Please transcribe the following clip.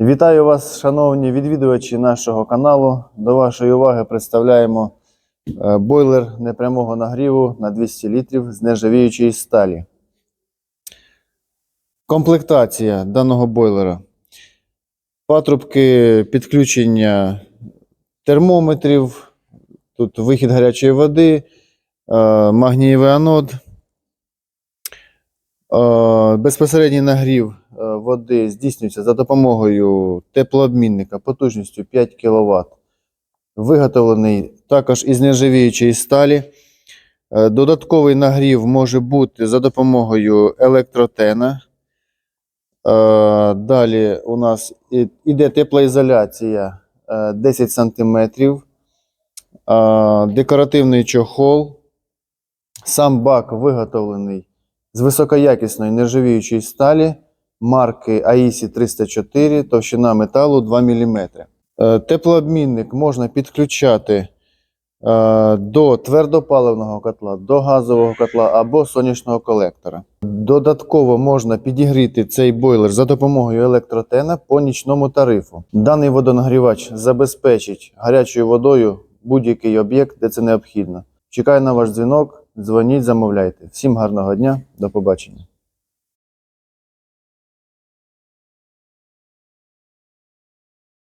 Вітаю вас, шановні відвідувачі нашого каналу. До вашої уваги представляємо е, бойлер непрямого нагріву на 200 літрів з нержавіючої сталі. Комплектація даного бойлера. Патрубки підключення термометрів, тут вихід гарячої води, е, магнієвий анод, е, безпосередній нагрів води здійснюється за допомогою теплообмінника потужністю 5 кВт. Виготовлений також із нержавіючої сталі. Е, Додатковий нагрів може бути за допомогою електротена. Е, Далі у нас іде теплоізоляція е, 10 см, декоративний чохол. Сам бак виготовлений з високоякісної нержавіючої сталі марки AISI 304, товщина металу 2 мм. Е, Теплообмінник можна підключати е, до твердопаливного котла, до газового котла або сонячного колектора. Додатково можна підігріти цей бойлер за допомогою електротена по нічному тарифу. Даний водонагрівач забезпечить гарячою водою будь-який об'єкт, де це необхідно. Чекаю на ваш дзвінок, дзвоніть, замовляйте. Всім гарного дня, до побачення.